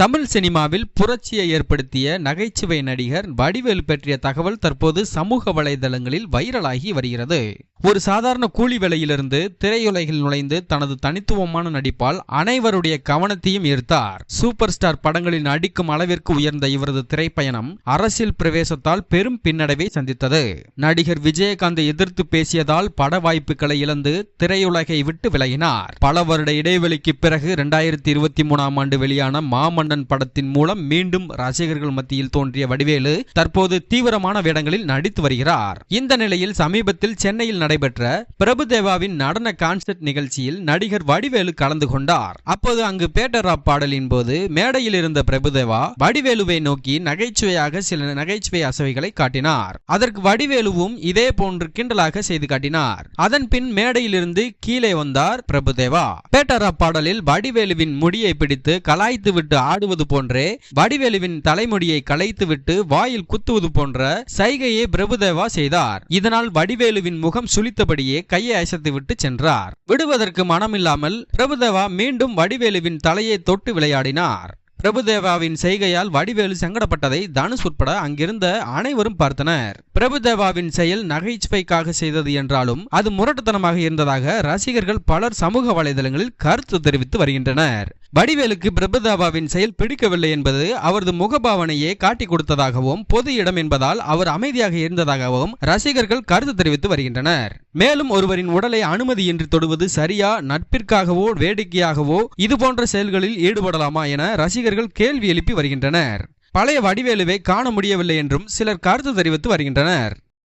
தமிழ் சினிமாவில் புரட்சியை ஏற்படுத்திய நகைச்சுவை நடிகர் வடிவேலு பற்றிய தகவல் தற்போது சமூக வலைதளங்களில் வைரலாகி வருகிறது. ஒரு சாதாரண கூலி வேலையிலிருந்து திரையுலகில் நுழைந்து தனது தனித்துவமான நடிப்பால் அனைவருடைய கவனத்தையும் ஈர்த்தார். சூப்பர் ஸ்டார் படங்களில் நடிக்கும் அளவிற்கு உயர்ந்த இவரது திரைப்பயணம் அரசியல் பிரவேசத்தால் பெரும் பின்னடைவை சந்தித்தது. நடிகர் விஜயகாந்தை எதிர்த்து பேசியதால் பட வாய்ப்புகளை இழந்து திரையுலகை விட்டு விலகினார். பல வருட இடைவெளிக்கு பிறகு இரண்டாயிரத்தி இருபத்தி மூணாம் ஆண்டு வெளியான மாமன்னன் படத்தின் மூலம் மீண்டும் ரசிகர்கள் மத்தியில் தோன்றிய வடிவேலு தற்போது தீவிரமான வேடங்களில் நடித்து வருகிறார். இந்த நிலையில் சமீபத்தில் சென்னையில் நடைபெற்ற பிரபுதேவாவின் நடன கான்சர்ட் நிகழ்ச்சியில் நடிகர் வடிவேலு கலந்து கொண்டார். அப்போது அங்கு பேட்டரா பாடலின் போது மேடையில் இருந்த பிரபுதேவா வடிவேலுவை நோக்கி நகைச்சுவையாக சில நகைச்சுவை அசைவைகளை காட்டினார். அதற்கு வடிவேலுவும் இதே போன்று கிண்டலாக செய்து காட்டினார். அதன் பின் மேடையிலிருந்து கீழே வந்தார் பிரபுதேவா. பேட்டரா பாடலில் வடிவேலுவின் முடியை பிடித்து கலாய்த்து விட்டு ஆடுவது போன்றே வடிவேலுவின் தலைமுடியை களைத்துவிட்டு வாயில் குத்துவது போன்ற சைகையை பிரபுதேவா செய்தார். இதனால் வடிவேலுவின் முகம் சுளித்தபடியே கையை அசைத்து விட்டு சென்றார். விடுவதற்கு மனமில்லாமல் பிரபுதேவா மீண்டும் வடிவேலுவின் தலையை தொட்டு விளையாடினார். பிரபுதேவாவின் செய்கையால் வடிவேலு சங்கடப்பட்டதை தனுஷ் உட்பட அங்கிருந்த அனைவரும் பார்த்தனர். பிரபுதேவாவின் செயல் நகைச்சுவைக்காக செய்தது என்றாலும் அது முரட்டுத்தனமாக இருந்ததாக ரசிகர்கள் பலர் சமூக வலைதளங்களில் கருத்து தெரிவித்து வருகின்றனர். வடிவேலுக்கு பிரபுதாபாவின் செயல் பிடிக்கவில்லை என்பது அவரது முகபாவனையே காட்டி கொடுத்ததாகவும் பொது இடம் என்பதால் அவர் அமைதியாக இருந்ததாகவும் ரசிகர்கள் கருத்து தெரிவித்து வருகின்றனர். மேலும் ஒருவரின் உடலை அனுமதியின்றி தொடுவது சரியா நட்பிற்காகவோ வேடிக்கையாகவோ இதுபோன்ற செயல்களில் ஈடுபடலாமா என ரசிகர்கள் கேள்வி எழுப்பி வருகின்றனர். பழைய வடிவேலுவை காண முடியவில்லை என்றும் சிலர் கருத்து தெரிவித்து வருகின்றனர்.